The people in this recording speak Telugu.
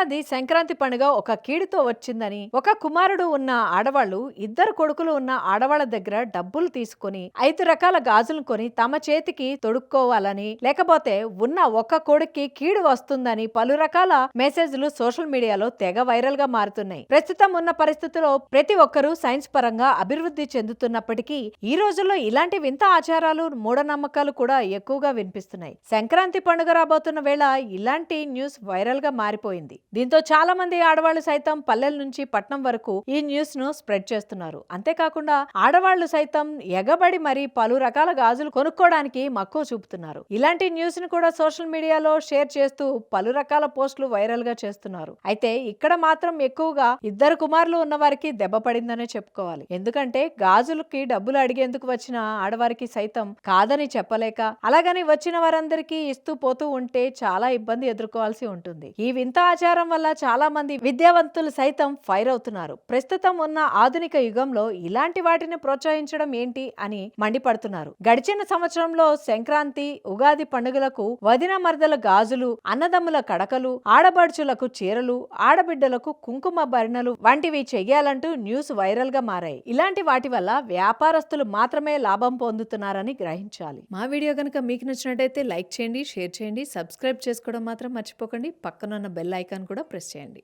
ఏడాది సంక్రాంతి పండుగ ఒక కీడుతో వచ్చిందని ఒక కుమారుడు ఉన్న ఆడవాళ్ళు ఇద్దరు కొడుకులు ఉన్న ఆడవాళ్ళ దగ్గర డబ్బులు తీసుకొని ఐదు రకాల గాజులు కొని తమ చేతికి తొడుక్కోవాలని లేకపోతే ఉన్న ఒక్క కొడుక్కి కీడు వస్తుందని పలు రకాల మెసేజ్లు సోషల్ మీడియాలో తెగ వైరల్గా మారుతున్నాయి. ప్రస్తుతం ఉన్న పరిస్థితుల్లో ప్రతి ఒక్కరూ సైన్స్ పరంగా అభివృద్ధి చెందుతున్నప్పటికీ ఈ రోజుల్లో ఇలాంటి వింత ఆచారాలు మూఢనమ్మకాలు కూడా ఎక్కువగా వినిపిస్తున్నాయి. సంక్రాంతి పండుగ రాబోతున్న వేళ ఇలాంటి న్యూస్ వైరల్గా మారిపోయింది. దీంతో చాలా మంది ఆడవాళ్ళు సైతం పల్లెల నుంచి పట్నం వరకు ఈ న్యూస్ను స్ప్రెడ్ చేస్తున్నారు. అంతేకాకుండా ఆడవాళ్ళు సైతం ఎగబడి మరి పలు రకాల గాజులు కొనుక్కోవడానికి మక్కువ చూపుతున్నారు. ఇలాంటి న్యూస్ను కూడా సోషల్ మీడియాలో షేర్ చేస్తూ పలు రకాల పోస్టులు వైరల్గా చేస్తున్నారు. అయితే ఇక్కడ మాత్రం ఎక్కువగా ఇద్దరు కుమారులు ఉన్న వారికి దెబ్బ పడిందనే చెప్పుకోవాలి. ఎందుకంటే గాజులకి డబ్బులు అడిగేందుకు వచ్చిన ఆడవారికి సైతం కాదని చెప్పలేక అలాగని వచ్చిన వారందరికీ ఇస్తూ పోతూ ఉంటే చాలా ఇబ్బంది ఎదుర్కోవాల్సి ఉంటుంది. ఈ వింత ఆచారం వల్ల చాలా మంది విద్యావంతులు సైతం ఫైర్ అవుతున్నారు. ప్రస్తుతం ఉన్న ఆధునిక యుగంలో ఇలాంటి వాటిని ప్రోత్సహించడం ఏంటి అని మండిపడుతున్నారు. గడిచిన సంవత్సరంలో సంక్రాంతి ఉగాది పండుగలకు వదిన మరదల గాజులు అన్నదమ్ముల కడకలు ఆడబడుచులకు చీరలు ఆడబిడ్డలకు కుంకుమ భరణలు వంటివి చెయ్యాలంటూ న్యూస్ వైరల్గా మారాయి. ఇలాంటి వాటి వల్ల వ్యాపారస్తులు మాత్రమే లాభం పొందుతున్నారని గ్రహించాలి. మా వీడియో కనుక మీకు నచ్చినట్టయితే లైక్ చేయండి షేర్ చేయండి సబ్స్క్రైబ్ చేసుకోవడం మాత్రం మర్చిపోకండి. పక్కనున్న బెల్ ఐకాన్ కూడా ప్రెస్ చేయండి.